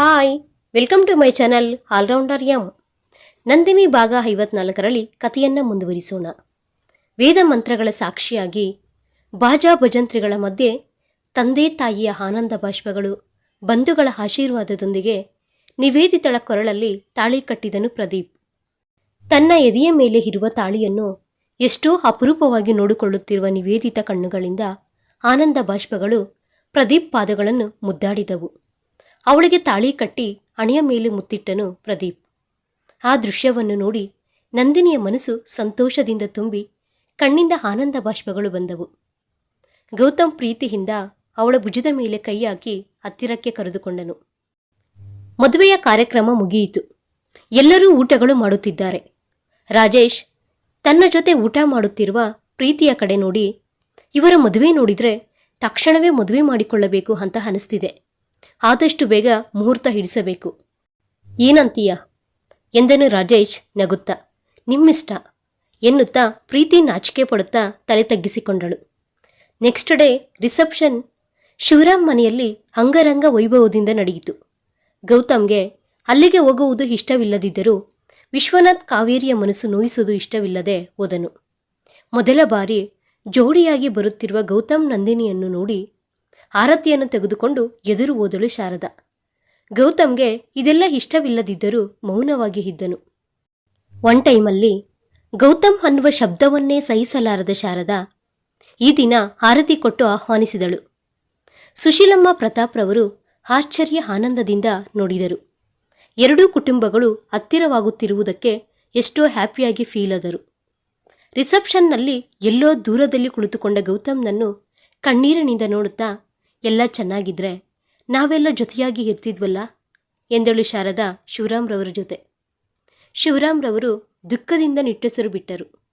Hi, welcome to my channel all rounder M. Nandini ಭಾಗ ಐವತ್ನಾಲ್ಕರಲ್ಲಿ ಕಥೆಯನ್ನು ಮುಂದುವರಿಸೋಣ. ವೇದ ಮಂತ್ರಗಳ ಸಾಕ್ಷಿಯಾಗಿ ಬಾಜಾ ಭಜಂತ್ರಿಗಳ ಮಧ್ಯೆ ತಂದೆ ತಾಯಿಯ ಆನಂದ ಬಾಷ್ಪಗಳು ಬಂಧುಗಳ ಆಶೀರ್ವಾದದೊಂದಿಗೆ ನಿವೇದಿತಳ ಕೊರಳಲ್ಲಿ ತಾಳಿ ಕಟ್ಟಿದನು ಪ್ರದೀಪ್. ತನ್ನ ಎದೆಯ ಮೇಲೆ ಇರುವ ತಾಳಿಯನ್ನು ಎಷ್ಟೋ ಅಪರೂಪವಾಗಿ ನೋಡಿಕೊಳ್ಳುತ್ತಿರುವ ನಿವೇದಿತ ಕಣ್ಣುಗಳಿಂದ ಆನಂದ ಬಾಷ್ಪಗಳು ಪ್ರದೀಪ್ ಪಾದಗಳನ್ನು ಮುದ್ದಾಡಿದವು. ಅವಳಿಗೆ ತಾಳಿ ಕಟ್ಟಿ ಹಣೆಯ ಮೇಲೆ ಮುತ್ತಿಟ್ಟನು ಪ್ರದೀಪ್. ಆ ದೃಶ್ಯವನ್ನು ನೋಡಿ ನಂದಿನಿಯ ಮನಸ್ಸು ಸಂತೋಷದಿಂದ ತುಂಬಿ ಕಣ್ಣಿಂದ ಆನಂದ ಬಾಷ್ಪಗಳು ಬಂದವು. ಗೌತಮ್ ಪ್ರೀತಿಯಿಂದ ಅವಳ ಭುಜದ ಮೇಲೆ ಕೈ ಹಾಕಿ ಹತ್ತಿರಕ್ಕೆ ಕರೆದುಕೊಂಡನು. ಮದುವೆಯ ಕಾರ್ಯಕ್ರಮ ಮುಗಿಯಿತು. ಎಲ್ಲರೂ ಊಟಗಳು ಮಾಡುತ್ತಿದ್ದಾರೆ. ರಾಜೇಶ್ ತನ್ನ ಜೊತೆ ಊಟ ಮಾಡುತ್ತಿರುವ ಪ್ರೀತಿಯ ಕಡೆ ನೋಡಿ, ಇವರ ಮದುವೆ ನೋಡಿದರೆ ತಕ್ಷಣವೇ ಮದುವೆ ಮಾಡಿಕೊಳ್ಳಬೇಕು ಅಂತ ಅನಿಸ್ತಿದೆ. ಆದಷ್ಟು ಬೇಗ ಮುಹೂರ್ತ ಹಿಡಿಸಬೇಕು. ಏನಂತೀಯ? ಎಂದನು ರಾಜೇಶ್ ನಗುತ್ತಾ. ನಿಮ್ಮಿಷ್ಟ ಎನ್ನುತ್ತಾ ಪ್ರೀತಿ ನಾಚಿಕೆ ಪಡುತ್ತಾ ತಲೆ ತಗ್ಗಿಸಿಕೊಂಡಳು. ನೆಕ್ಸ್ಟ್ ಡೇ ರಿಸೆಪ್ಷನ್ ಶಿವರಾಮ್ ಮನೆಯಲ್ಲಿ ಅಂಗರಂಗ ವೈಭವದಿಂದ ನಡೆಯಿತು. ಗೌತಮ್ಗೆ ಅಲ್ಲಿಗೆ ಹೋಗುವುದು ಇಷ್ಟವಿಲ್ಲದಿದ್ದರೂ ವಿಶ್ವನಾಥ್ ಕಾವೇರಿಯ ಮನಸ್ಸು ನೋಯಿಸುವುದು ಇಷ್ಟವಿಲ್ಲದೆ ಹೋದನು. ಮೊದಲ ಬಾರಿ ಜೋಡಿಯಾಗಿ ಬರುತ್ತಿರುವ ಗೌತಮ್ ನಂದಿನಿಯನ್ನು ನೋಡಿ ಆರತಿಯನ್ನು ತೆಗೆದುಕೊಂಡು ಎದುರು ಓದಲು ಶಾರದ. ಗೌತಮ್ಗೆ ಇದೆಲ್ಲ ಇಷ್ಟವಿಲ್ಲದಿದ್ದರೂ ಮೌನವಾಗಿ ಇದ್ದನು. ಒನ್ ಟೈಮಲ್ಲಿ ಗೌತಮ್ ಅನ್ನುವ ಶಬ್ದವನ್ನೇ ಸಹಿಸಲಾರದ ಶಾರದ ಈ ದಿನ ಆರತಿ ಕೊಟ್ಟು ಆಹ್ವಾನಿಸಿದಳು. ಸುಶೀಲಮ್ಮ ಪ್ರತಾಪ್ರವರು ಆಶ್ಚರ್ಯ ಆನಂದದಿಂದ ನೋಡಿದರು. ಎರಡೂ ಕುಟುಂಬಗಳು ಹತ್ತಿರವಾಗುತ್ತಿರುವುದಕ್ಕೆ ಎಷ್ಟೋ ಹ್ಯಾಪಿಯಾಗಿ ಫೀಲ್ ಆದರು. ರಿಸೆಪ್ಷನ್ನಲ್ಲಿ ಎಲ್ಲೋ ದೂರದಲ್ಲಿ ಕುಳಿತುಕೊಂಡ ಗೌತಮ್ನನ್ನು ಕಣ್ಣೀರಿನಿಂದ ನೋಡುತ್ತಾ ಎಲ್ಲ ಚೆನ್ನಾಗಿದ್ರೆ ನಾವೆಲ್ಲ ಜೊತೆಯಾಗಿ ಇರ್ತಿದ್ವಲ್ಲ? ಎಂದಳು ಶಾರದಾ ಶಿವರಾಮ್ರವರ ಜೊತೆ. ಶಿವರಾಮ್ರವರು ದುಃಖದಿಂದ ನಿಟ್ಟುಸಿರು ಬಿಟ್ಟರು.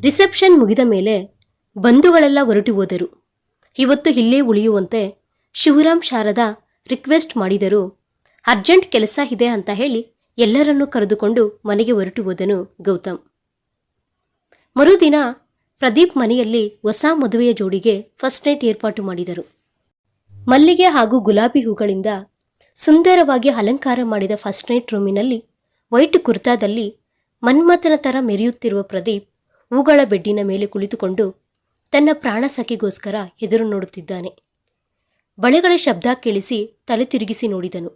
ರಿಸೆಪ್ಷನ್ ಮುಗಿದ ಮೇಲೆ ಬಂಧುಗಳೆಲ್ಲ ಹೊರಟು ಹೋದರು. ಇವತ್ತು ಇಲ್ಲೇ ಉಳಿಯುವಂತೆ ಶಿವರಾಮ್ ಶಾರದಾ ರಿಕ್ವೆಸ್ಟ್ ಮಾಡಿದರು, ಅರ್ಜೆಂಟ್ ಕೆಲಸ ಇದೆ ಅಂತ ಹೇಳಿ ಎಲ್ಲರನ್ನೂ ಕರೆದುಕೊಂಡು ಮನೆಗೆ ಹೊರಟು ಹೋದನು ಗೌತಮ್. ಮರುದಿನ ಪ್ರದೀಪ್ ಮನೆಯಲ್ಲಿ ಹೊಸ ಮದುವೆಯ ಜೋಡಿಗೆ ಫಸ್ಟ್ ನೈಟ್ ಏರ್ಪಾಟು ಮಾಡಿದರು. ಮಲ್ಲಿಗೆ ಹಾಗೂ ಗುಲಾಬಿ ಹೂಗಳಿಂದ ಸುಂದರವಾಗಿ ಅಲಂಕಾರ ಮಾಡಿದ ಫಸ್ಟ್ ನೈಟ್ ರೂಮಿನಲ್ಲಿ ವೈಟ್ ಕುರ್ತಾದಲ್ಲಿ ಮನ್ಮಥನ ಥರ ಮೆರೆಯುತ್ತಿರುವ ಪ್ರದೀಪ್ ಹೂಗಳ ಬೆಡ್ಡಿನ ಮೇಲೆ ಕುಳಿತುಕೊಂಡು ತನ್ನ ಪ್ರಾಣ ಸಖಿಗೋಸ್ಕರ ಎದುರು ನೋಡುತ್ತಿದ್ದಾನೆ. ಬಳೆಗಳ ಶಬ್ದ ಕೇಳಿಸಿ ತಲೆ ತಿರುಗಿಸಿ ನೋಡಿದನು.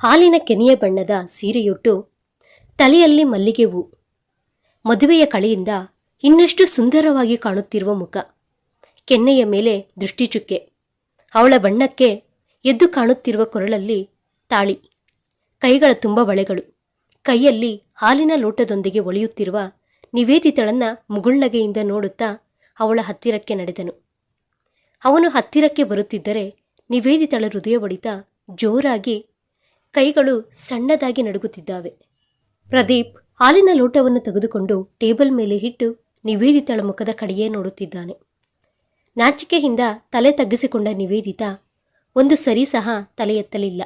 ಹಾಲಿನ ಕೆನೆಯ ಬಣ್ಣದ ಸೀರೆಯುಟ್ಟು ತಲೆಯಲ್ಲಿ ಮಲ್ಲಿಗೆ ಹೂ. ಮದುವೆಯ ಕಳೆಯಿಂದ ಇನ್ನಷ್ಟು ಸುಂದರವಾಗಿ ಕಾಣುತ್ತಿರುವ ಮುಖ. ಕೆನ್ನೆಯ ಮೇಲೆ ದೃಷ್ಟಿಚುಕ್ಕೆ. ಅವಳ ಬಣ್ಣಕ್ಕೆ ಎದ್ದು ಕಾಣುತ್ತಿರುವ ಕೊರಳಲ್ಲಿ ತಾಳಿ, ಕೈಗಳ ತುಂಬ ಬಳೆಗಳು, ಕೈಯಲ್ಲಿ ಹಾಲಿನ ಲೋಟದೊಂದಿಗೆ ಒಳಿಯುತ್ತಿರುವ ನಿವೇದಿತಳನ್ನ ಮುಗುಳ್ನಗೆಯಿಂದ ನೋಡುತ್ತಾ ಅವಳ ಹತ್ತಿರಕ್ಕೆ ನಡೆದನು. ಅವನು ಹತ್ತಿರಕ್ಕೆ ಬರುತ್ತಿದ್ದರೆ ನಿವೇದಿತಳ ಹೃದಯ ಬಡಿತ ಜೋರಾಗಿ ಕೈಗಳು ಸಣ್ಣದಾಗಿ ನಡುಗುತ್ತಿದ್ದಾವೆ. ಪ್ರದೀಪ್ ಹಾಲಿನ ಲೋಟವನ್ನು ತೆಗೆದುಕೊಂಡು ಟೇಬಲ್ ಮೇಲೆ ಇಟ್ಟು ನಿವೇದಿತಳ ಮುಖದ ಕಡೆಯೇ ನೋಡುತ್ತಿದ್ದಾನೆ. ನಾಚಿಕೆಯಿಂದ ತಲೆ ತಗ್ಗಿಸಿಕೊಂಡ ನಿವೇದಿತ, ಒಂದು ಸರಿ ಸಹ ತಲೆ ಎತ್ತಲಿಲ್ಲ.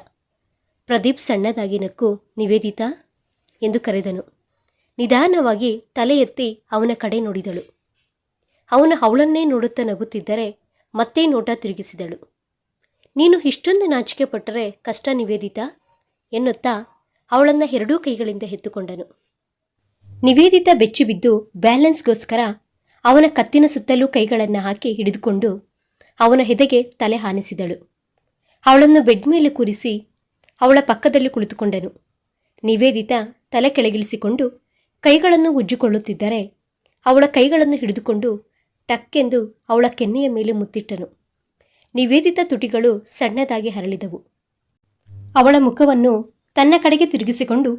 ಪ್ರದೀಪ್ ಸಣ್ಣದಾಗಿ ನಕ್ಕು, ನಿವೇದಿತಾ? ಎಂದು ಕರೆದನು. ನಿಧಾನವಾಗಿ ತಲೆ ಎತ್ತಿ ಅವನ ಕಡೆ ನೋಡಿದಳು. ಅವನು ಅವಳನ್ನೇ ನೋಡುತ್ತಾ ನಗುತ್ತಿದ್ದರೆ ಮತ್ತೆ ನೋಟ ತಿರುಗಿಸಿದಳು. ನೀನು ಇಷ್ಟೊಂದು ನಾಚಿಕೆ ಪಟ್ಟರೆ ಕಷ್ಟ ನಿವೇದಿತ? ಎನ್ನುತ್ತಾ ಅವಳನ್ನು ಎರಡೂ ಕೈಗಳಿಂದ ಎತ್ತುಕೊಂಡನು. ನಿವೇದಿತ ಬೆಚ್ಚಿಬಿದ್ದು ಬ್ಯಾಲೆನ್ಸ್ಗೋಸ್ಕರ ಅವನ ಕತ್ತಿನ ಸುತ್ತಲೂ ಕೈಗಳನ್ನು ಹಾಕಿ ಹಿಡಿದುಕೊಂಡು ಅವನ ಹೆದೆಗೆ ತಲೆ ಹಾನಿಸಿದಳು. ಅವಳನ್ನು ಬೆಡ್ ಮೇಲೆ ಕೂರಿಸಿ ಅವಳ ಪಕ್ಕದಲ್ಲಿ ಕುಳಿತುಕೊಂಡನು. ನಿವೇದಿತ ತಲೆ ಕೆಳಗಿಳಿಸಿಕೊಂಡು ಕೈಗಳನ್ನು ಉಜ್ಜಿಕೊಳ್ಳುತ್ತಿದ್ದರೆ ಅವಳ ಕೈಗಳನ್ನು ಹಿಡಿದುಕೊಂಡು ಟಕ್ಕೆಂದು ಅವಳ ಕೆನ್ನೆಯ ಮೇಲೆ ಮುತ್ತಿಟ್ಟನು. ನಿವೇದಿತ ತುಟಿಗಳು ಸಣ್ಣದಾಗಿ ಹರಳಿದವು. ಅವಳ ಮುಖವನ್ನು ತನ್ನ ಕಡೆಗೆ ತಿರುಗಿಸಿಕೊಂಡು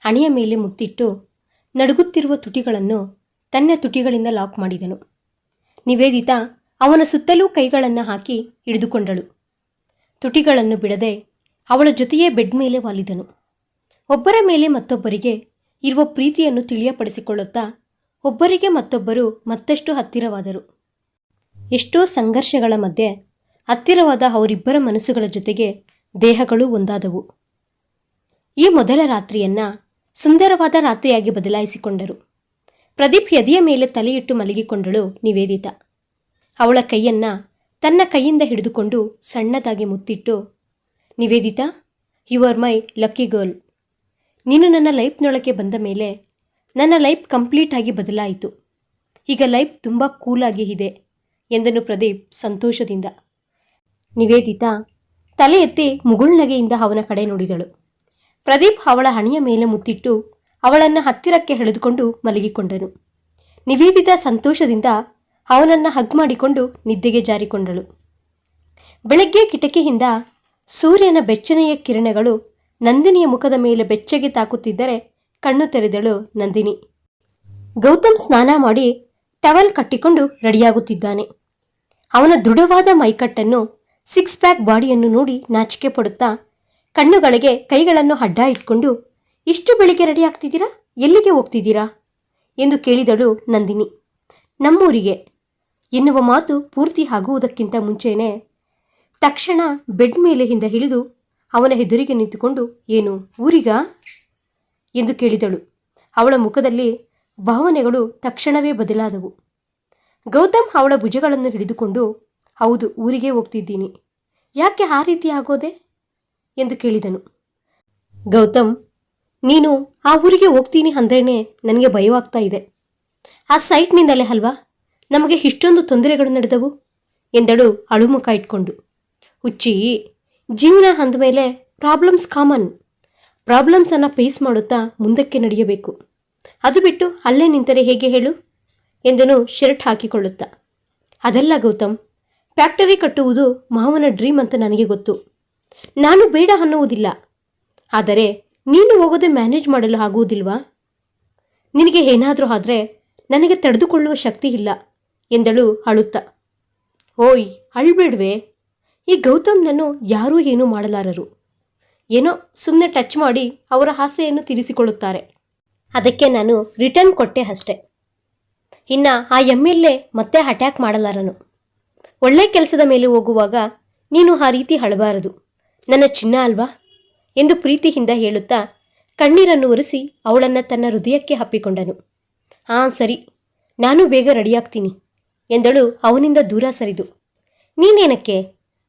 ಹಣೆಯ ಮೇಲೆ ಮುತ್ತಿಟ್ಟು ನಡುಗುತ್ತಿರುವ ತುಟಿಗಳನ್ನು ತನ್ನ ತುಟಿಗಳಿಂದ ಲಾಕ್ ಮಾಡಿದನು. ನಿವೇದಿತ ಅವನ ಸುತ್ತಲೂ ಕೈಗಳನ್ನು ಹಾಕಿ ಹಿಡಿದುಕೊಂಡಳು. ತುಟಿಗಳನ್ನು ಬಿಡದೆ ಅವಳ ಜೊತೆಯೇ ಬೆಡ್ ಮೇಲೆ ವಾಲಿದನು. ಒಬ್ಬರ ಮೇಲೆ ಮತ್ತೊಬ್ಬರಿಗೆ ಇರುವ ಪ್ರೀತಿಯನ್ನು ತಿಳಿಯಪಡಿಸಿಕೊಳ್ಳುತ್ತಾ ಒಬ್ಬರಿಗೆ ಮತ್ತೊಬ್ಬರು ಮತ್ತಷ್ಟು ಹತ್ತಿರವಾದರು. ಎಷ್ಟೋ ಸಂಘರ್ಷಗಳ ಮಧ್ಯೆ ಹತ್ತಿರವಾದ ಅವರಿಬ್ಬರ ಮನಸ್ಸುಗಳ ಜೊತೆಗೆ ದೇಹಗಳು ಒಂದಾದವು. ಈ ಮೊದಲ ರಾತ್ರಿಯನ್ನ ಸುಂದರವಾದ ರಾತ್ರಿಯಾಗಿ ಬದಲಾಯಿಸಿಕೊಂಡರು. ಪ್ರದೀಪ್ ಎದೆಯ ಮೇಲೆ ತಲೆಯಿಟ್ಟು ಮಲಗಿಕೊಂಡಳು ನಿವೇದಿತ. ಅವಳ ಕೈಯನ್ನ ತನ್ನ ಕೈಯಿಂದ ಹಿಡಿದುಕೊಂಡು ಸಣ್ಣದಾಗಿ ಮುತ್ತಿಟ್ಟು, Nivedita you are my lucky girl ನೀನು ನನ್ನ ಲೈಫ್ನೊಳಗೆ ಬಂದ ಮೇಲೆ ನನ್ನ ಲೈಫ್ ಕಂಪ್ಲೀಟ್ ಆಗಿ ಬದಲಾಯಿತು. ಈಗ ಲೈಫ್ ತುಂಬ ಕೂಲಾಗಿ ಇದೆ, ಎಂದನು ಪ್ರದೀಪ್ ಸಂತೋಷದಿಂದ. ನಿವೇದಿತ ತಲೆ ಎತ್ತಿ ಮುಗುಳ್ನಗೆಯಿಂದ ಅವನ ಕಡೆ ನೋಡಿದಳು. ಪ್ರದೀಪ್ ಅವಳ ಹಣೆಯ ಮೇಲೆ ಮುತ್ತಿಟ್ಟು ಅವಳನ್ನು ಹತ್ತಿರಕ್ಕೆ ಎಳೆದುಕೊಂಡು ಮಲಗಿಕೊಂಡನು. ನಿವೇದಿತ ಸಂತೋಷದಿಂದ ಅವನನ್ನು ಹಗ್ ಮಾಡಿಕೊಂಡು ನಿದ್ದೆಗೆ ಜಾರಿಕೊಂಡಳು. ಬೆಳಗ್ಗೆ ಕಿಟಕಿಯಿಂದ ಸೂರ್ಯನ ಬೆಚ್ಚನೆಯ ಕಿರಣಗಳು ನಂದಿನಿಯ ಮುಖದ ಮೇಲೆ ಬೆಚ್ಚಗೆ ತಾಕುತ್ತಿದ್ದರೆ ಕಣ್ಣು ತೆರೆದಳು ನಂದಿನಿ. ಗೌತಮ್ ಸ್ನಾನ ಮಾಡಿ ಟವಲ್ ಕಟ್ಟಿಕೊಂಡು ರೆಡಿಯಾಗುತ್ತಿದ್ದಾನೆ. ಅವನ ದೃಢವಾದ ಮೈಕಟ್ಟನ್ನು ಸಿಕ್ಸ್ ಪ್ಯಾಕ್ ಬಾಡಿಯನ್ನು ನೋಡಿ ನಾಚಿಕೆ ಪಡುತ್ತಾ ಕಣ್ಣುಗಳಿಗೆ ಕೈಗಳನ್ನು ಅಡ್ಡ ಇಟ್ಕೊಂಡು ಇಷ್ಟು ಬೆಳಿಗ್ಗೆ ರೆಡಿ ಆಗ್ತಿದ್ದೀರಾ? ಎಲ್ಲಿಗೆ ಹೋಗ್ತಿದ್ದೀರಾ? ಎಂದು ಕೇಳಿದಳು ನಂದಿನಿ. ನಮ್ಮೂರಿಗೆ ಎನ್ನುವ ಮಾತು ಪೂರ್ತಿ ಆಗುವುದಕ್ಕಿಂತ ಮುಂಚೆಯೇ ತಕ್ಷಣ ಬೆಡ್ ಮೇಲೆ ಹಿಂದ ಹಿಡಿದು ಅವನ ಎದುರಿಗೆ ನಿಂತುಕೊಂಡು, ಏನು, ಊರಿಗ? ಎಂದು ಕೇಳಿದಳು. ಅವಳ ಮುಖದಲ್ಲಿ ಭಾವನೆಗಳು ತಕ್ಷಣವೇ ಬದಲಾದವು. ಗೌತಮ್ ಅವಳ ಭುಜಗಳನ್ನು ಹಿಡಿದುಕೊಂಡು, ಹೌದು, ಊರಿಗೆ ಹೋಗ್ತಿದ್ದೀನಿ. ಯಾಕೆ ಆ ರೀತಿ ಆಗೋದೆ? ಎಂದು ಕೇಳಿದನು. ಗೌತಮ್ ನೀನು ಆ ಊರಿಗೆ ಹೋಗ್ತೀನಿ ಅಂದ್ರೇನೆ ನನಗೆ ಭಯವಾಗ್ತಾ ಇದೆ. ಆ ಸೈಟ್ನಿಂದಲೇ ಅಲ್ವಾ? ನಮಗೆ ಇಷ್ಟೊಂದು ತೊಂದರೆಗಳು ನಡೆದವು? ಎಂದಳು ಅಳುಮುಖ ಇಟ್ಕೊಂಡು. ಹುಚ್ಚಿ, ಜೀವನ ಅಂದಮೇಲೆ ಪ್ರಾಬ್ಲಮ್ಸ್ ಕಾಮನ್ ಪ್ರಾಬ್ಲಮ್ಸನ್ನು ಫೇಸ್ ಮಾಡುತ್ತಾ ಮುಂದಕ್ಕೆ ನಡೆಯಬೇಕು. ಅದು ಬಿಟ್ಟು ಅಲ್ಲೇ ನಿಂತರೆ ಹೇಗೆ ಹೇಳು? ಎಂದನು ಶರ್ಟ್ ಹಾಕಿಕೊಳ್ಳುತ್ತಾ. ಅದಲ್ಲ ಗೌತಮ್ ಫ್ಯಾಕ್ಟರಿ ಕಟ್ಟುವುದು ಮಾವನ ಡ್ರೀಮ್ ಅಂತ ನನಗೆ ಗೊತ್ತು. ನಾನು ಬೇಡ ಅನ್ನುವುದಿಲ್ಲ. ಆದರೆ ನೀನು ಹೋಗೋದೆ ಮ್ಯಾನೇಜ್ ಮಾಡಲು ಆಗುವುದಿಲ್ವಾ? ನಿನಗೆ ಏನಾದರೂ ಆದರೆ ನನಗೆ ತಡೆದುಕೊಳ್ಳುವ ಶಕ್ತಿ ಇಲ್ಲ, ಎಂದಳು ಅಳುತ್ತ. ಓಯ್, ಅಳ್ಬೇಡ್ವೆ. ಈ ಗೌತಮ್ನನ್ನು ಯಾರೂ ಏನೂ ಮಾಡಲಾರರು. ಏನೋ ಸುಮ್ಮನೆ ಟಚ್ ಮಾಡಿ ಅವರ ಆಸೆಯನ್ನು ತೀರಿಸಿಕೊಳ್ಳುತ್ತಾರೆ. ಅದಕ್ಕೆ ನಾನು ರಿಟರ್ನ್ ಕೊಟ್ಟೆ ಅಷ್ಟೆ. ಇನ್ನು ಆ ಎಂ ಎಲ್ ಎ ಮತ್ತೆ ಅಟ್ಯಾಕ್ ಮಾಡಲಾರನು. ಒಳ್ಳೆ ಕೆಲಸದ ಮೇಲೆ ಹೋಗುವಾಗ ನೀನು ಆ ರೀತಿ ಅಳಬಾರದು. ನನ್ನ ಚಿನ್ನ ಅಲ್ವಾ? ಎಂದು ಪ್ರೀತಿಯಿಂದ ಹೇಳುತ್ತಾ ಕಣ್ಣೀರನ್ನು ಒರೆಸಿ ಅವಳನ್ನು ತನ್ನ ಹೃದಯಕ್ಕೆ ಹಪ್ಪಿಕೊಂಡನು ಹಾಂ ಸರಿ. ನಾನು ಬೇಗ ರೆಡಿಯಾಗ್ತೀನಿ, ಎಂದಳು ಅವನಿಂದ ದೂರ ಸರಿದು. ನೀನೇನಕ್ಕೆ?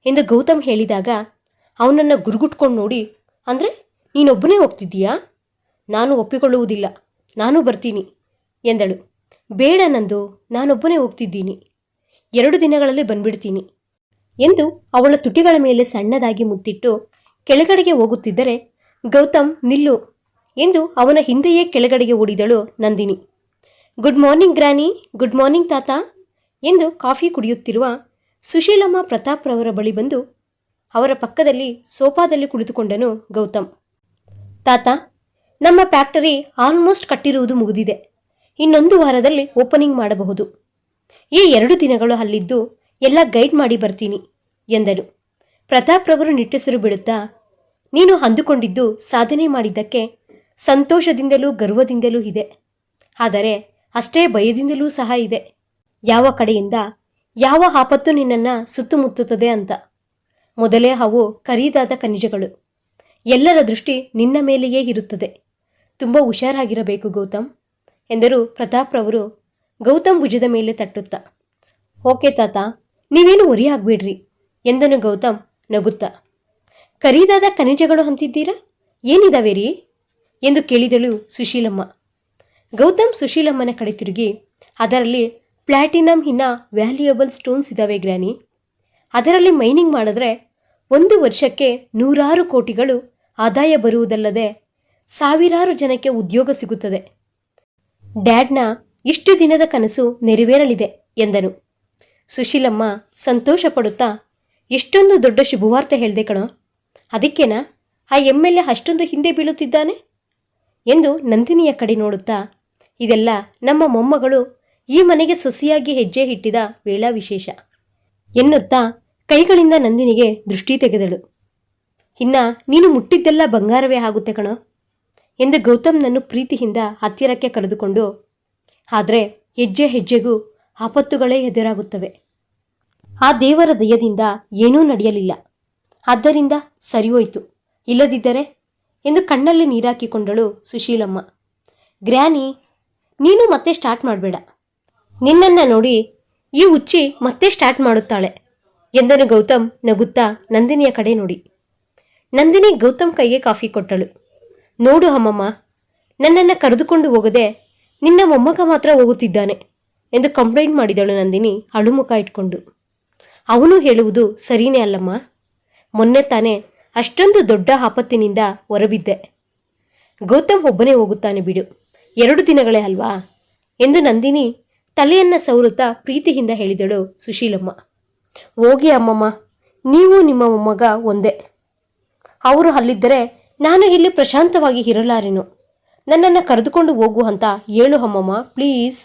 ಎಂದು ಗೌತಮ್ ಹೇಳಿದಾಗ, ಅವನನ್ನು ಗುರುಗುಟ್ಕೊಂಡು ನೋಡಿ. ಅಂದರೆ ನೀನೊಬ್ಬನೇ ಹೋಗ್ತಿದ್ದೀಯಾ ನಾನು ಒಪ್ಪಿಕೊಳ್ಳುವುದಿಲ್ಲ. ನಾನು ಬರ್ತೀನಿ, ಎಂದಳು. ಬೇಡ ನಂದು. ನಾನೊಬ್ಬನೇ ಹೋಗ್ತಿದ್ದೀನಿ ಎರಡು ದಿನಗಳಲ್ಲಿ ಬಂದ್ಬಿಡ್ತೀನಿ, ಎಂದು ಅವಳ ತುಟಿಗಳ ಮೇಲೆ ಸಣ್ಣದಾಗಿ ಮುತ್ತಿಟ್ಟು ಕೆಳಗಡೆಗೆ ಹೋಗುತ್ತಿದ್ದರೆ, ಗೌತಮ್, ನಿಲ್ಲು ಎಂದು ಅವನ ಹಿಂದೆಯೇ ಕೆಳಗಡೆಗೆ ಓಡಿದಳು Nandini. Good morning granny good morning ತಾತ ಎಂದು ಕಾಫಿ ಕುಡಿಯುತ್ತಿರುವ ಸುಶೀಲಮ್ಮ ಪ್ರತಾಪ್ ರವರ ಬಳಿ ಬಂದು ಅವರ ಪಕ್ಕದಲ್ಲಿ ಸೋಫಾದಲ್ಲಿ ಕುಳಿತುಕೊಂಡನು ಗೌತಮ್. ತಾತ, ನಮ್ಮ ಫ್ಯಾಕ್ಟರಿ ಆಲ್ಮೋಸ್ಟ್ ಕಟ್ಟಿರುವುದು ಮುಗಿದಿದೆ. ಇನ್ನೊಂದು ವಾರದಲ್ಲಿ ಓಪನಿಂಗ್ ಮಾಡಬಹುದು. ಈ ಎರಡು ದಿನಗಳು ಅಲ್ಲಿದ್ದು ಎಲ್ಲ ಗೈಡ್ ಮಾಡಿ ಬರ್ತೀನಿ ಎಂದನು. ಪ್ರತಾಪ್ ರವರು ನಿಟ್ಟುಸಿರು ಬಿಡುತ್ತಾ, ನೀನು ಅಂದುಕೊಂಡಿದ್ದು ಸಾಧನೆ ಮಾಡಿದ್ದಕ್ಕೆ ಸಂತೋಷದಿಂದಲೂ ಗರ್ವದಿಂದಲೂ ಇದೆ. ಆದರೆ ಅಷ್ಟೇ ಭಯದಿಂದಲೂ ಸಹ ಇದೆ. ಯಾವ ಕಡೆಯಿಂದ ಯಾವ ಆಪತ್ತು ನಿನ್ನನ್ನು ಸುತ್ತಮುತ್ತುತ್ತದೆ ಅಂತ. ಮೊದಲೇ ಅವು ಕರೀದಾದ ಖನಿಜಗಳು. ಎಲ್ಲರ ದೃಷ್ಟಿ ನಿನ್ನ ಮೇಲೆಯೇ ಇರುತ್ತದೆ. ತುಂಬ ಹುಷಾರಾಗಿರಬೇಕು ಗೌತಮ್, ಎಂದರು ಪ್ರತಾಪ್ ರವರು ಗೌತಮ್ ಭುಜದ ಮೇಲೆ ತಟ್ಟುತ್ತಾ. ಓಕೆ ತಾತ, ನೀವೇನು ಒರಿ ಆಗ್ಬೇಡ್ರಿ ಎಂದನು ಗೌತಮ್ ನಗುತ್ತಾ, ಕರೀದಾದ ಖನಿಜಗಳು ಅಂತಿದ್ದೀರಾ? ಏನಿದಾವೆ ರೀ ಎಂದು ಕೇಳಿದಳು ಸುಶೀಲಮ್ಮ. ಗೌತಮ್ ಸುಶೀಲಮ್ಮನ ಕಡೆ ತಿರುಗಿ, ಅದರಲ್ಲಿ ಪ್ಲಾಟಿನಮ್ ಇನ್ನ ವ್ಯಾಲ್ಯೂಯಬಲ್ ಸ್ಟೋನ್ಸ್ ಇದ್ದಾವೆ ಗ್ರಾನಿ ಅದರಲ್ಲಿ ಮೈನಿಂಗ್ ಮಾಡಿದ್ರೆ ಒಂದು ವರ್ಷಕ್ಕೆ ನೂರಾರು ಕೋಟಿಗಳು ಆದಾಯ ಬರುವುದಲ್ಲದೆ ಸಾವಿರಾರು ಜನಕ್ಕೆ ಉದ್ಯೋಗ ಸಿಗುತ್ತದೆ. ಡ್ಯಾಡ್ನ ಇಷ್ಟು ದಿನದ ಕನಸು ನೆರವೇರಲಿದೆ ಎಂದನು ಸುಶೀಲಮ್ಮ ಸಂತೋಷ ಪಡುತ್ತಾ ಎಷ್ಟೊಂದು ದೊಡ್ಡ ಶುಭವಾರ್ತೆ ಹೇಳಿದೆ ಕಣೋ. ಅದಕ್ಕೇನಾ? ಆ ಎಂ ಎಲ್ ಎ ಅಷ್ಟೊಂದು ಹಿಂದೆ ಬೀಳುತ್ತಿದ್ದಾನೆ? ಎಂದು ನಂದಿನಿಯ ಕಡೆ ನೋಡುತ್ತಾ, ಇದೆಲ್ಲ ನಮ್ಮ ಮೊಮ್ಮಗಳು ಈ ಮನೆಗೆ ಸೊಸಿಯಾಗಿ ಹೆಜ್ಜೆ ಇಟ್ಟಿದ ವೇಳಾ ವಿಶೇಷ ಎನ್ನುತ್ತಾ ಕೈಗಳಿಂದ ನಂದಿನಿಗೆ ದೃಷ್ಟಿ ತೆಗೆದಳು. ಇನ್ನ ನೀನು ಮುಟ್ಟಿದ್ದೆಲ್ಲ ಬಂಗಾರವೇ ಆಗುತ್ತೆ ಕಣೋ, ಎಂದು ಗೌತಮ್ನನ್ನು ಪ್ರೀತಿಯಿಂದ ಹತ್ತಿರಕ್ಕೆ ಕರೆದುಕೊಂಡು, ಆದರೆ ಹೆಜ್ಜೆ ಹೆಜ್ಜೆಗೂ ಆಪತ್ತುಗಳೇ ಎದುರಾಗುತ್ತವೆ. ಆ ದೇವರ ದಯದಿಂದ ಏನೂ ನಡೆಯಲಿಲ್ಲ. ಆದ್ದರಿಂದ ಸರಿಹೋಯ್ತು. ಇಲ್ಲದಿದ್ದರೆ ಎಂದು ಕಣ್ಣಲ್ಲಿ ನೀರಾಕಿಕೊಂಡಳು ಸುಶೀಲಮ್ಮ. ಗ್ರ್ಯಾನಿ, ನೀನು ಮತ್ತೆ ಸ್ಟಾರ್ಟ್ ಮಾಡಬೇಡ. ನಿನ್ನನ್ನು ನೋಡಿ ಈ ಉಚ್ಚಿ ಮತ್ತೆ ಸ್ಟಾರ್ಟ್ ಮಾಡುತ್ತಾಳೆ ಎಂದನು ಗೌತಮ್ ನಗುತ್ತಾ ನಂದಿನಿಯ ಕಡೆ ನೋಡಿ. ನಂದಿನಿ ಗೌತಮ್ ಕೈಗೆ ಕಾಫಿ ಕೊಟ್ಟಳು. ನೋಡು ಅಮ್ಮಮ್ಮ, ನನ್ನನ್ನು ಕರೆದುಕೊಂಡು ಹೋಗದೆ ನಿನ್ನ ಮೊಮ್ಮಗ ಮಾತ್ರ ಹೋಗುತ್ತಿದ್ದಾನೆ ಎಂದು ಕಂಪ್ಲೇಂಟ್ ಮಾಡಿದಳು ನಂದಿನಿ ಅಳುಮುಖ ಇಟ್ಕೊಂಡು. ಅವನು ಹೇಳುವುದು ಸರಿನೇ ಅಲ್ಲಮ್ಮ. ಮೊನ್ನೆ ತಾನೇ ಅಷ್ಟೊಂದು ದೊಡ್ಡ ಆಪತ್ತಿನಿಂದ ಹೊರಬಿದ್ದೆ. ಗೌತಮ್ ಒಬ್ಬನೇ ಹೋಗುತ್ತಾನೆ ಬಿಡು. ಎರಡು ದಿನಗಳೇ ಅಲ್ವಾ? ಎಂದು ನಂದಿನಿ ತಲೆಯನ್ನ ಸವರುತ್ತಾ ಪ್ರೀತಿಯಿಂದ ಹೇಳಿದಳು ಸುಶೀಲಮ್ಮ. ಹೋಗಿ ಅಮ್ಮಮ್ಮ, ನೀವು ನಿಮ್ಮ ಮೊಮ್ಮಗ ಒಂದೇ. ಅವರು ಅಲ್ಲಿದ್ದರೆ ನಾನು ಇಲ್ಲಿ ಪ್ರಶಾಂತವಾಗಿ ಇರಲಾರೆನು. ನನ್ನನ್ನು ಕರೆದುಕೊಂಡು ಹೋಗು ಅಂತ ಹೇಳು ಅಮ್ಮಮ್ಮ, ಪ್ಲೀಸ್.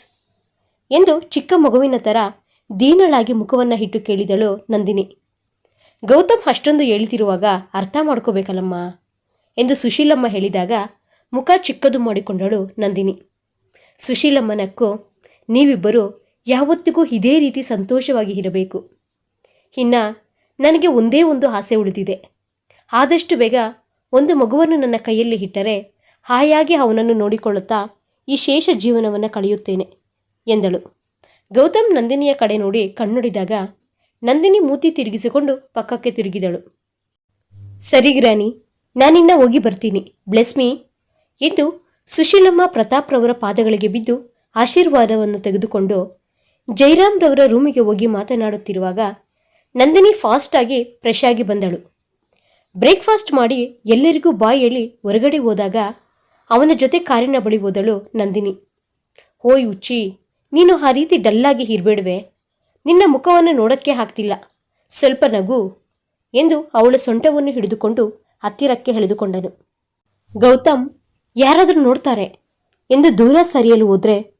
ಎಂದು ಚಿಕ್ಕ ಮಗುವಿನ ಥರ ದೀನಳಾಗಿ ಮುಖವನ್ನು ಹಿಟ್ಟು ಕೇಳಿದಳು ನಂದಿನಿ. ಗೌತಮ್ ಅಷ್ಟೊಂದು ಹೇಳ್ತಿರುವಾಗ ಅರ್ಥ ಮಾಡ್ಕೋಬೇಕಲ್ಲಮ್ಮ ಎಂದು ಸುಶೀಲಮ್ಮ ಹೇಳಿದಾಗ ಮುಖ ಚಿಕ್ಕದು ಮಾಡಿಕೊಂಡಳು ನಂದಿನಿ. ಸುಶೀಲಮ್ಮನಕ್ಕೂ, ನೀವಿಬ್ಬರು ಯಾವತ್ತಿಗೂ ಇದೇ ರೀತಿ ಸಂತೋಷವಾಗಿ ಇರಬೇಕು. ಇನ್ನು ನನಗೆ ಒಂದೇ ಒಂದು ಆಸೆ ಉಳಿದಿದೆ. ಆದಷ್ಟು ಬೇಗ ಒಂದು ಮಗುವನ್ನು ನನ್ನ ಕೈಯಲ್ಲಿ ಇಟ್ಟರೆ ಹಾಯಾಗಿ ಅವನನ್ನು ನೋಡಿಕೊಳ್ಳುತ್ತಾ ಈ ಶೇಷ ಜೀವನವನ್ನು ಕಳೆಯುತ್ತೇನೆ ಎಂದಳು. ಗೌತಮ್ ನಂದಿನಿಯ ಕಡೆ ನೋಡಿ ಕಣ್ಣುಡಿದಾಗ ನಂದಿನಿ ಮೂತಿ ತಿರುಗಿಸಿಕೊಂಡು ಪಕ್ಕಕ್ಕೆ ತಿರುಗಿದಳು. ಸರಿ ಗ್ರಾನಿ ನಾನಿನ್ನ ಹೋಗಿ ಬರ್ತೀನಿ. ಬ್ಲೆಸ್ಮಿ ಎಂದು ಸುಶೀಲಮ್ಮ ಪ್ರತಾಪ್ರವರ ಪಾದಗಳಿಗೆ ಬಿದ್ದು ಆಶೀರ್ವಾದವನ್ನು ತೆಗೆದುಕೊಂಡು ಜೈರಾಮ್ರವರ ರೂಮಿಗೆ ಹೋಗಿ ಮಾತನಾಡುತ್ತಿರುವಾಗ ನಂದಿನಿ ಫಾಸ್ಟಾಗಿ ಫ್ರೆಶ್ ಆಗಿ ಬಂದಳು. ಬ್ರೇಕ್ಫಾಸ್ಟ್ ಮಾಡಿ ಎಲ್ಲರಿಗೂ ಬಾಯಿ ಹೇಳಿ ಹೊರಗಡೆ ಹೋದಾಗ ಅವನ ಜೊತೆ ಕಾರಿನ ಬಳಿ ಹೋದಳು ನಂದಿನಿ. ಓಯ್ ಉಚ್ಚಿ ನೀನು ಆ ರೀತಿ ಡಲ್ಲಾಗಿ ಇರಬೇಡವೆ ನಿನ್ನ ಮುಖವನ್ನು ನೋಡಕ್ಕೆ ಆಗ್ತಿಲ್ಲ. ಸ್ವಲ್ಪ ನಗು ಎಂದು ಅವಳ ಸೊಂಟವನ್ನು ಹಿಡಿದುಕೊಂಡು ಹತ್ತಿರಕ್ಕೆ ಎಳೆದುಕೊಂಡನು. ಗೌತಮ್, ಯಾರಾದರೂ ನೋಡ್ತಾರೆ ಎಂದು ದೂರ ಸರಿಯಲು ಹೋದ್ರೆ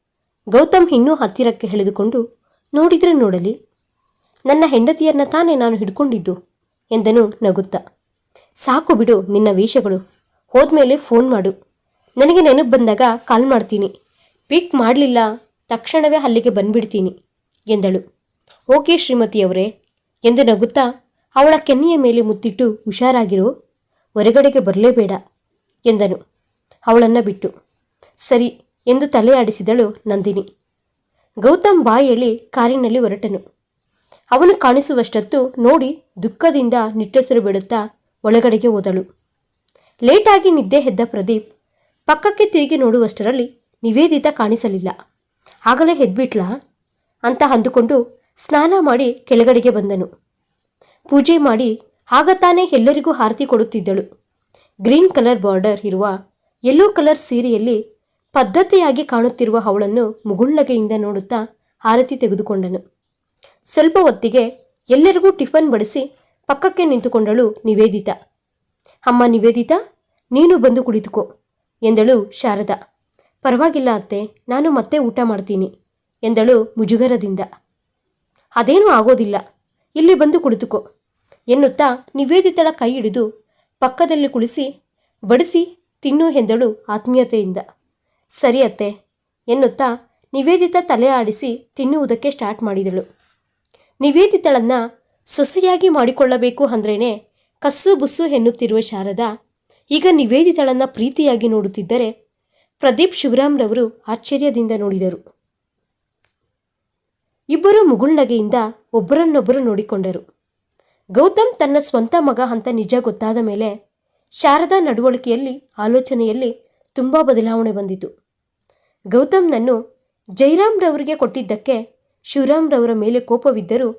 ಗೌತಮ್ ಇನ್ನೂ ಹತ್ತಿರಕ್ಕೆ ಎಳೆದುಕೊಂಡು ನೋಡಿದ್ರೆ ನೋಡಲಿ. ನನ್ನ ಹೆಂಡತಿಯನ್ನ ತಾನೇ ನಾನು ಹಿಡ್ಕೊಂಡಿದ್ದು ಎಂದನು ನಗುತ್ತಾ. ಸಾಕು ಬಿಡು ನಿನ್ನ ವೇಷಗಳು. ಹೋದ್ಮೇಲೆ ಫೋನ್ ಮಾಡು. ನನಗೆ ನೆನಪು ಬಂದಾಗ ಕಾಲ್ ಮಾಡ್ತೀನಿ. ಪಿಕ್ ಮಾಡಲಿಲ್ಲ. ತಕ್ಷಣವೇ ಅಲ್ಲಿಗೆ ಬಂದ್ಬಿಡ್ತೀನಿ, ಎಂದಳು. ಓಕೆ ಶ್ರೀಮತಿಯವರೇ, ಎಂದು ನಗುತ್ತಾ ಅವಳ ಕೆನ್ನೆಯ ಮೇಲೆ ಮುತ್ತಿಟ್ಟು ಹುಷಾರಾಗಿರು, ಹೊರಗಡೆಗೆ ಬರಲೇಬೇಡ, ಎಂದನು. ಅವಳನ್ನು ಬಿಟ್ಟು, ಸರಿ, ಎಂದು ತಲೆ ಆಡಿಸಿದಳು ನಂದಿನಿ. ಗೌತಮ್ ಬಾಯಿ ಕಾರಿನಲ್ಲಿ ಹೊರಟನು. ಅವನು ಕಾಣಿಸುವಷ್ಟೊತ್ತು ನೋಡಿ ದುಃಖದಿಂದ ನಿಟ್ಟೆಸರು ಬಿಡುತ್ತಾ ಒಳಗಡೆಗೆ ಹೋದಳು. ಲೇಟಾಗಿ ನಿದ್ದೆ ಎದ್ದ ಪ್ರದೀಪ್, ಪಕ್ಕಕ್ಕೆ ತಿರುಗಿ ನೋಡುವಷ್ಟರಲ್ಲಿ ನಿವೇದಿತ ಕಾಣಿಸಲಿಲ್ಲ. ಆಗಲೇ ಎದ್ಬಿಟ್ಲಾ ಅಂತ ಅಂದುಕೊಂಡು ಸ್ನಾನ ಮಾಡಿ ಕೆಳಗಡೆಗೆ ಬಂದನು. ಪೂಜೆ ಮಾಡಿ ಆಗ ತಾನೇ ಎಲ್ಲರಿಗೂ ಆರತಿ ಕೊಡುತ್ತಿದ್ದಳು. ಗ್ರೀನ್ ಕಲರ್ ಬಾರ್ಡರ್ ಇರುವ ಯೆಲ್ಲೋ ಕಲರ್ ಸೀರೆಯಲ್ಲಿ ಪದ್ಧತಿಯಾಗಿ ಕಾಣುತ್ತಿರುವ ಅವಳನ್ನು ಮುಗುಳ್ನಗೆಯಿಂದ ನೋಡುತ್ತಾ ಆರತಿ ತೆಗೆದುಕೊಂಡನು. ಸ್ವಲ್ಪ ಹೊತ್ತಿಗೆ ಎಲ್ಲರಿಗೂ ಟಿಫನ್ ಬಡಿಸಿ ಪಕ್ಕಕ್ಕೆ ನಿಂತುಕೊಂಡಳು ನಿವೇದಿತ. ಅಮ್ಮ ನಿವೇದಿತ, ನೀನು ಬಂದು ಕುಳಿತುಕೋ, ಎಂದಳು ಶಾರದಾ. ಪರವಾಗಿಲ್ಲ ಅತ್ತೆ, ನಾನು ಮತ್ತೆ ಊಟ ಮಾಡ್ತೀನಿ, ಎಂದಳು ಮುಜುಗರದಿಂದ. ಅದೇನೂ ಆಗೋದಿಲ್ಲ, ಇಲ್ಲಿ ಬಂದು ಕುಳಿತುಕೋ, ಎನ್ನುತ್ತಾ ನಿವೇದಿತಳ ಕೈ ಹಿಡಿದು ಪಕ್ಕದಲ್ಲಿ ಕುಳಿಸಿ, ಬಡಿಸಿ ತಿನ್ನು ಎಂದಳು ಆತ್ಮೀಯತೆಯಿಂದ. ಸರಿ ಅತ್ತೆ, ಎನ್ನುತ್ತಾ ನಿವೇದಿತ ತಲೆ ಆಡಿಸಿ ತಿನ್ನುವುದಕ್ಕೆ ಸ್ಟಾರ್ಟ್ ಮಾಡಿದಳು. ನಿವೇದಿತಳನ್ನು ಸೊಸೆಯಾಗಿ ಮಾಡಿಕೊಳ್ಳಬೇಕು ಅಂದ್ರೇನೆ ಕಸ್ಸು ಬುಸ್ಸು ಎನ್ನುತ್ತಿರುವ ಶಾರದಾ ಈಗ ನಿವೇದಿತಳನ್ನು ಪ್ರೀತಿಯಾಗಿ ನೋಡುತ್ತಿದ್ದರೆ ಪ್ರದೀಪ್ ಶಿವರಾಮ್ರವರು ಆಶ್ಚರ್ಯದಿಂದ ನೋಡಿದರು. ಇಬ್ಬರು ಮುಗುಳ್ನಗೆಯಿಂದ ಒಬ್ಬರನ್ನೊಬ್ಬರು ನೋಡಿಕೊಂಡರು. ಗೌತಮ್ ತನ್ನ ಸ್ವಂತ ಮಗ ಅಂತ ನಿಜ ಗೊತ್ತಾದ ಮೇಲೆ ಶಾರದಾ ನಡವಳಿಕೆಯಲ್ಲಿ, ಆಲೋಚನೆಯಲ್ಲಿ ತುಂಬ ಬದಲಾವಣೆ ಬಂದಿತು. ಗೌತಮ್ನನ್ನು ಜೈರಾಮ್ರವರಿಗೆ ಕೊಟ್ಟಿದ್ದಕ್ಕೆ ಶಿವರಾಮ್ರವರ ಮೇಲೆ ಕೋಪವಿದ್ದರೂ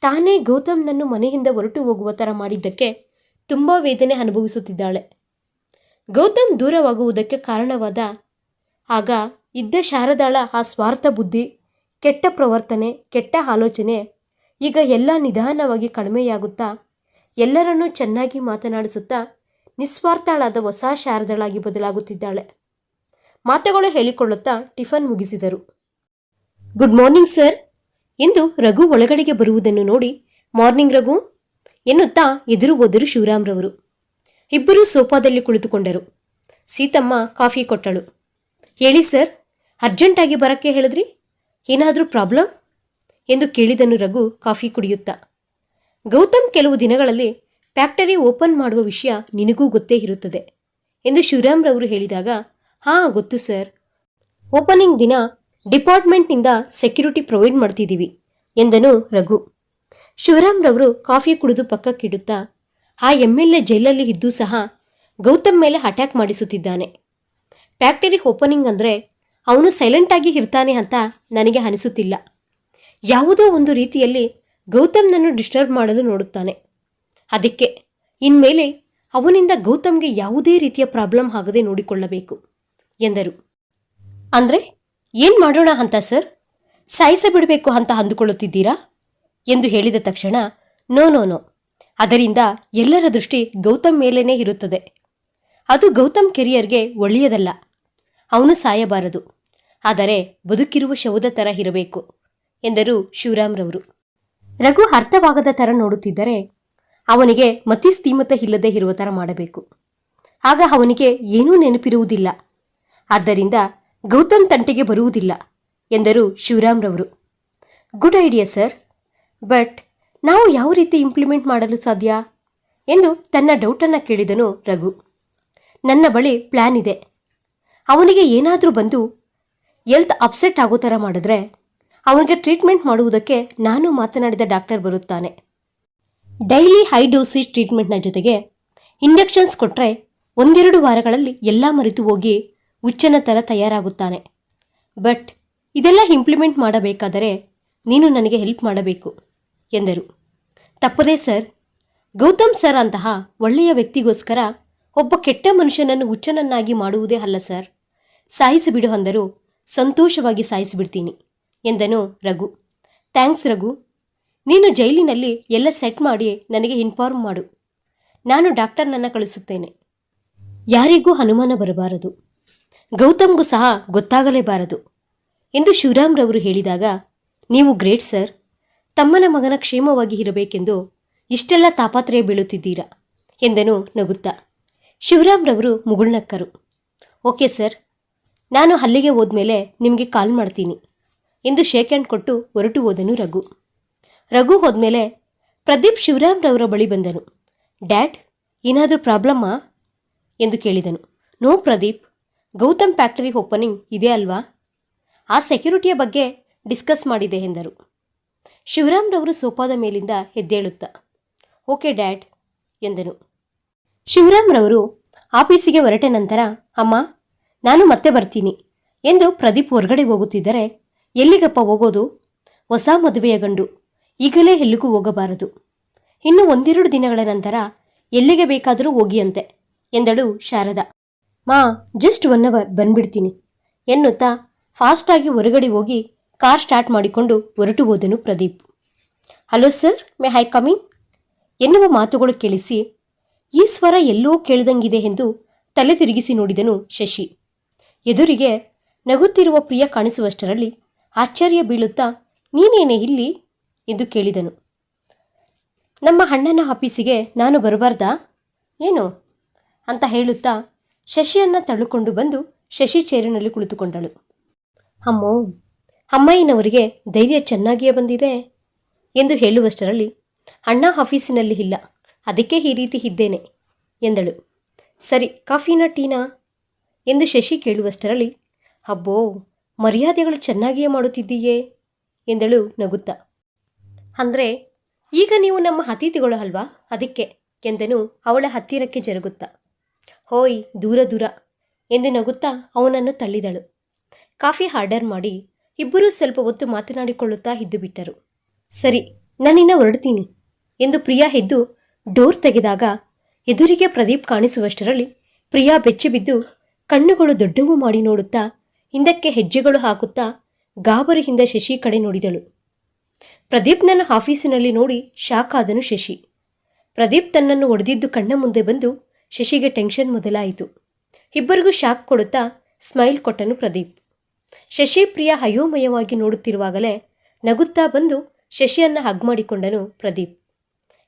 ತಾನೇ ಗೌತಮ್ನನ್ನು ಮನೆಯಿಂದ ಹೊರಟು ಹೋಗುವ ಥರ ಮಾಡಿದ್ದಕ್ಕೆ ತುಂಬ ವೇದನೆ ಅನುಭವಿಸುತ್ತಿದ್ದಾಳೆ. ಗೌತಮ್ ದೂರವಾಗುವುದಕ್ಕೆ ಕಾರಣವಾದ ಆಗ ಇದ್ದ ಶಾರದಾಳ ಆ ಸ್ವಾರ್ಥ ಬುದ್ಧಿ, ಕೆಟ್ಟ ಪ್ರವರ್ತನೆ, ಕೆಟ್ಟ ಆಲೋಚನೆ, ಈಗ ಎಲ್ಲ ನಿಧಾನವಾಗಿ ಕಡಿಮೆಯಾಗುತ್ತಾ, ಎಲ್ಲರನ್ನೂ ಚೆನ್ನಾಗಿ ಮಾತನಾಡಿಸುತ್ತಾ ನಿಸ್ವಾರ್ಥಳಾದ ಹೊಸ ಶಾರದಳಾಗಿ ಬದಲಾಗುತ್ತಿದ್ದಾಳೆ. ಮಾತುಗಳು ಹೇಳಿಕೊಳ್ಳುತ್ತಾ ಟಿಫನ್ ಮುಗಿಸಿದರು. Good morning sir. ಎಂದು ರಘು ಒಳಗಡೆಗೆ ಬರುವುದನ್ನು ನೋಡಿ ಮಾರ್ನಿಂಗ್ ರಘು ಎನ್ನುತ್ತಾ ಎದುರು ಹೋದರು ಶಿವರಾಮ್ರವರು. ಇಬ್ಬರೂ ಸೋಫಾದಲ್ಲಿ ಕುಳಿತುಕೊಂಡರು. ಸೀತಮ್ಮ ಕಾಫಿ ಕೊಟ್ಟಳು. ಹೇಳಿ ಸರ್, ಅರ್ಜೆಂಟಾಗಿ ಬರೋಕ್ಕೆ ಹೇಳಿದ್ರಿ? ಏನಾದರೂ ಪ್ರಾಬ್ಲಮ್? ಎಂದು ಕೇಳಿದನು ರಘು ಕಾಫಿ ಕುಡಿಯುತ್ತಾ. ಗೌತಮ್ ಕೆಲವು ದಿನಗಳಲ್ಲಿ ಫ್ಯಾಕ್ಟರಿ ಓಪನ್ ಮಾಡುವ ವಿಷಯ ನಿನಗೂ ಗೊತ್ತೇ ಇರುತ್ತದೆ ಎಂದು ಶಿವರಾಮ್ರವರು ಹೇಳಿದಾಗ, ಹಾಂ, ಗೊತ್ತು ಸರ್. ಓಪನಿಂಗ್ ದಿನ ಡಿಪಾರ್ಟ್ಮೆಂಟ್ನಿಂದ ಸೆಕ್ಯೂರಿಟಿ ಪ್ರೊವೈಡ್ ಮಾಡ್ತಿದ್ದೀವಿ, ಎಂದನು ರಘು. ಶಿವರಾಮ್ರವರು ಕಾಫಿ ಕುಡಿದು ಪಕ್ಕಕ್ಕಿಡುತ್ತಾ, ಆ ಎಂ ಎಲ್ ಎ ಜೈಲಲ್ಲಿ ಇದ್ದೂ ಸಹ ಗೌತಮ್ ಮೇಲೆ ಅಟ್ಯಾಕ್ ಮಾಡಿಸುತ್ತಿದ್ದಾನೆ. ಫ್ಯಾಕ್ಟರಿ ಓಪನಿಂಗ್ ಅಂದರೆ ಅವನು ಸೈಲೆಂಟಾಗಿ ಇರ್ತಾನೆ ಅಂತ ನನಗೆ ಅನಿಸುತ್ತಿಲ್ಲ. ಯಾವುದೋ ಒಂದು ರೀತಿಯಲ್ಲಿ ಗೌತಮ್ನನ್ನು ಡಿಸ್ಟರ್ಬ್ ಮಾಡಲು ನೋಡುತ್ತಾನೆ. ಅದಕ್ಕೆ ಇನ್ಮೇಲೆ ಅವನಿಂದ ಗೌತಮ್ಗೆ ಯಾವುದೇ ರೀತಿಯ ಪ್ರಾಬ್ಲಮ್ ಆಗದೆ ನೋಡಿಕೊಳ್ಳಬೇಕು ಎಂದರು. ಅಂದರೆ ಏನು ಮಾಡೋಣ ಅಂತ ಸರ್ ಸಾಯಿಸ ಬಿಡಬೇಕು ಅಂತ ಅಂದುಕೊಳ್ಳುತ್ತಿದ್ದೀರಾ? ಎಂದು ಹೇಳಿದ ತಕ್ಷಣ ನೋ ನೋ ನೋ ಅದರಿಂದ ಎಲ್ಲರ ದೃಷ್ಟಿ ಗೌತಮ್ ಮೇಲೇನೇ ಇರುತ್ತದೆ. ಅದು ಗೌತಮ್ ಕೆರಿಯರ್ಗೆ ಒಳ್ಳೆಯದಲ್ಲ. ಅವನು ಸಾಯಬಾರದು. ಆದರೆ ಬದುಕಿರುವ ಶವದ ಥರ ಇರಬೇಕು, ಎಂದರು ಶಿವರಾಮ್ರವರು. ರಘು ಅರ್ಥವಾಗದ ಥರ ನೋಡುತ್ತಿದ್ದರೆ ಅವನಿಗೆ ಮತಿಸ್ಥೀಮತ ಇಲ್ಲದೆ ಇರುವ ಥರ ಮಾಡಬೇಕು. ಆಗ ಅವನಿಗೆ ಏನೂ ನೆನಪಿರುವುದಿಲ್ಲ. ಆದ್ದರಿಂದ ಗೌತಮ್ ತಂಟೆಗೆ ಬರುವುದಿಲ್ಲ, ಎಂದರು ಶಿವರಾಮ್ರವರು. Good idea, sir. ಬಟ್ ನಾವು ಯಾವ ರೀತಿ ಇಂಪ್ಲಿಮೆಂಟ್ ಮಾಡಲು ಸಾಧ್ಯ? ಎಂದು ತನ್ನ ಡೌಟನ್ನು ಕೇಳಿದನು ರಘು. ನನ್ನ ಬಳಿ ಪ್ಲ್ಯಾನ್ ಇದೆ. ಅವನಿಗೆ ಏನಾದರೂ ಬಂದು ಎಲ್ತ್ ಅಪ್ಸೆಟ್ ಆಗೋ ಥರ ಮಾಡಿದ್ರೆ ಅವನಿಗೆ ಟ್ರೀಟ್ಮೆಂಟ್ ಮಾಡುವುದಕ್ಕೆ ನಾನು ಮಾತನಾಡಿದ ಡಾಕ್ಟರ್ ಬರುತ್ತಾನೆ. ಡೈಲಿ ಹೈ ಡೋಸೇಜ್ ಟ್ರೀಟ್ಮೆಂಟ್ನ ಜೊತೆಗೆ ಇಂಡಕ್ಷನ್ಸ್ ಕೊಟ್ಟರೆ ಒಂದೆರಡು ವಾರಗಳಲ್ಲಿ ಎಲ್ಲ ಮರೆತು ಹೋಗಿ ಹುಚ್ಚನ ಥರ ತಯಾರಾಗುತ್ತಾನೆ. ಬಟ್ ಇದೆಲ್ಲ ಇಂಪ್ಲಿಮೆಂಟ್ ಮಾಡಬೇಕಾದರೆ ನೀನು ನನಗೆ ಹೆಲ್ಪ್ ಮಾಡಬೇಕು, ಎಂದರು. ತಪ್ಪದೇ ಸರ್, ಗೌತಮ್ ಸರ್ ಅಂತಹ ಒಳ್ಳೆಯ ವ್ಯಕ್ತಿಗೋಸ್ಕರ ಒಬ್ಬ ಕೆಟ್ಟ ಮನುಷ್ಯನನ್ನು ಹುಚ್ಚನನ್ನಾಗಿ ಮಾಡುವುದೇ ಅಲ್ಲ, ಸರ್. ಸಾಯಿಸಿಬಿಡು ಅಂದರು. ಸಂತೋಷವಾಗಿ ಸಾಯಿಸಿಬಿಡ್ತೀನಿ ಎಂದನು ರಘು. ಥ್ಯಾಂಕ್ಸ್ ರಘು. ನೀನು ಜೈಲಿನಲ್ಲಿ ಎಲ್ಲ ಸೆಟ್ ಮಾಡಿ ನನಗೆ ಇನ್ಫಾರ್ಮ್ ಮಾಡು. ನಾನು ಡಾಕ್ಟರ್ನನ್ನು ಕಳಿಸುತ್ತೇನೆ. ಯಾರಿಗೂ ಅನುಮಾನ ಬರಬಾರದು. ಗೌತಮ್ಗೂ ಸಹ ಗೊತ್ತಾಗಲೇಬಾರದು ಎಂದು ಶಿವರಾಮ್ರವರು ಹೇಳಿದಾಗ, ನೀವು ಗ್ರೇಟ್, ಸರ್. ತಮ್ಮನ ಮಗನ ಕ್ಷೇಮವಾಗಿ ಇರಬೇಕೆಂದು ಇಷ್ಟೆಲ್ಲ ತಾಪತ್ರಯ ಬೀಳುತ್ತಿದ್ದೀರಾ? ಎಂದನು ನಗುತ್ತಾ. ಶಿವರಾಮ್ರವರು ಮುಗುಳ್ನಕ್ಕರು. ಓಕೆ ಸರ್, ನಾನು ಅಲ್ಲಿಗೆ ಹೋದ್ಮೇಲೆ ನಿಮಗೆ ಕಾಲ್ ಮಾಡ್ತೀನಿ. ಎಂದು ಶೇಕ್ ಹ್ಯಾಂಡ್ ಕೊಟ್ಟು ಹೊರಟು ಹೋದನು ರಘು. ರಘು ಹೋದ್ಮೇಲೆ ಪ್ರದೀಪ್ ಶಿವರಾಮ್ರವರ ಬಳಿ ಬಂದನು. ಡ್ಯಾಡ್, ಏನಾದರೂ ಪ್ರಾಬ್ಲಮ್ಮಾ? ಎಂದು ಕೇಳಿದನು. No Pradeep, Gautam factory opening ಇದೆ ಅಲ್ವಾ? ಆ ಸೆಕ್ಯೂರಿಟಿಯ ಬಗ್ಗೆ ಡಿಸ್ಕಸ್ ಮಾಡಿದೆ ಎಂದರು. ಶಿವರಾಮ್ರವರು ಸೋಫಾದ ಮೇಲಿಂದ ಎದ್ದೇಳುತ್ತಾ, ಓಕೆ ಡ್ಯಾಡ್, ಎಂದನು. ಶಿವರಾಮ್ರವರು ಆಫೀಸಿಗೆ ಹೊರಟ ನಂತರ, ಅಮ್ಮ, ನಾನು ಮತ್ತೆ ಬರ್ತೀನಿ. ಎಂದು ಪ್ರದೀಪ್ ಹೊರಗಡೆ ಹೋಗುತ್ತಿದ್ದರೆ, ಎಲ್ಲಿಗಪ್ಪ ಹೋಗೋದು? ಹೊಸ ಮದುವೆಯ ಗಂಡು. ಈಗಲೇ ಎಲ್ಲಿಗೂ ಹೋಗಬಾರದು. ಇನ್ನು ಒಂದೆರಡು ದಿನಗಳ ನಂತರ ಎಲ್ಲಿಗೆ ಬೇಕಾದರೂ ಹೋಗಿಯಂತೆ, ಎಂದಳು ಶಾರದಾ. ಮಾ ಜಸ್ಟ್ ಒನ್ ಅವರ್ ಬಂದ್ಬಿಡ್ತೀನಿ, ಎನ್ನುತ್ತಾ ಫಾಸ್ಟಾಗಿ ಹೊರಗಡೆ ಹೋಗಿ ಕಾರ್ ಸ್ಟಾರ್ಟ್ ಮಾಡಿಕೊಂಡು ಹೊರಟು ಹೋದನು Pradeep. Hello sir may I coming ಎನ್ನುವ ಮಾತುಗಳು ಕೇಳಿಸಿ ಈ ಸ್ವರ ಎಲ್ಲೋ ಕೇಳಿದಂಗಿದೆ ಎಂದು ತಲೆ ತಿರುಗಿಸಿ ನೋಡಿದನು ಶಶಿ. ಎದುರಿಗೆ ನಗುತ್ತಿರುವ ಪ್ರಿಯ ಕಾಣಿಸುವಷ್ಟರಲ್ಲಿ ಆಶ್ಚರ್ಯ ಬೀಳುತ್ತಾ, ನೀನೇನೇ ಇಲ್ಲಿ? ಎಂದು ಕೇಳಿದನು. ನಮ್ಮ ಅಣ್ಣನ ಆಫೀಸಿಗೆ ನಾನು ಬರಬಾರ್ದಾ? ಏನು? ಅಂತ ಹೇಳುತ್ತಾ, ಶಶಿಯನ್ನ ತಳ್ಳುಕೊಂಡು ಬಂದು ಶಶಿ ಚೇರಿನಲ್ಲಿ ಕುಳಿತುಕೊಂಡಳು. ಅಮ್ಮೋ, ಅಮ್ಮಯ್ಯನವರಿಗೆ ಧೈರ್ಯ ಚೆನ್ನಾಗಿಯೇ ಬಂದಿದೆ? ಎಂದು ಹೇಳುವಷ್ಟರಲ್ಲಿ, ಅಣ್ಣ ಆಫೀಸಿನಲ್ಲಿ ಇಲ್ಲ. ಅದಕ್ಕೆ ಈ ರೀತಿ ಇದ್ದೇನೆ ಎಂದಳು. ಸರಿ, ಕಾಫಿನ, ಟೀನಾ? ಎಂದು ಶಶಿ ಕೇಳುವಷ್ಟರಲ್ಲಿ, ಅಬ್ಬೋ, ಮರ್ಯಾದೆಗಳು ಚೆನ್ನಾಗಿಯೇ ಮಾಡುತ್ತಿದ್ದೀಯೇ? ಎಂದಳು ನಗುತ್ತಾ. ಅಂದರೆ, ಈಗ ನೀವು ನಮ್ಮ ಅತಿಥಿಗಳು ಅಲ್ವಾ? ಅದಕ್ಕೆ, ಎಂದನು ಅವಳ ಹತ್ತಿರಕ್ಕೆ ಜರುಗುತ್ತಾ. ಹೋಯ್, ದೂರ ದೂರ, ಎಂದು ನಗುತ್ತಾ ಅವನನ್ನು ತಳ್ಳಿದಳು. ಕಾಫಿ ಆರ್ಡರ್ ಮಾಡಿ ಇಬ್ಬರೂ ಸ್ವಲ್ಪ ಹೊತ್ತು ಮಾತನಾಡಿಕೊಳ್ಳುತ್ತಾ ಇದ್ದು ಬಿಟ್ಟರು ಸರಿ ನಾನಿನ್ನ ಹೊರಡ್ತೀನಿ, ಎಂದು ಪ್ರಿಯಾ ಎದ್ದು ಡೋರ್ ತೆಗೆದಾಗ ಎದುರಿಗೆ ಪ್ರದೀಪ್ ಕಾಣಿಸುವಷ್ಟರಲ್ಲಿ ಪ್ರಿಯಾ ಬೆಚ್ಚಿ ಕಣ್ಣುಗಳು ದೊಡ್ಡವು ಮಾಡಿ ನೋಡುತ್ತಾ ಹಿಂದಕ್ಕೆ ಹೆಜ್ಜೆಗಳು ಹಾಕುತ್ತಾ ಗಾಬರಿಯಿಂದ ಶಶಿ ಕಡೆ ನೋಡಿದಳು. ಪ್ರದೀಪ್ ನನ್ನ ಆಫೀಸಿನಲ್ಲಿ ನೋಡಿ ಶಾಕ್ ಆದನು ಶಶಿ. ಪ್ರದೀಪ್ ತನ್ನನ್ನು ಒಡೆದಿದ್ದು ಕಣ್ಣ ಮುಂದೆ ಬಂದು ಶಶಿಗೆ ಟೆನ್ಷನ್ ಮೊದಲಾಯಿತು. ಇಬ್ಬರಿಗೂ ಶಾಕ್ ಕೊಡುತ್ತಾ ಸ್ಮೈಲ್ ಕೊಟ್ಟನು ಪ್ರದೀಪ್. ಶಶಿ ಪ್ರಿಯ ಅಯೋಮಯವಾಗಿ ನೋಡುತ್ತಿರುವಾಗಲೇ ನಗುತ್ತಾ ಬಂದು ಶಶಿಯನ್ನು ಹಗ್ ಮಾಡಿಕೊಂಡನು ಪ್ರದೀಪ್.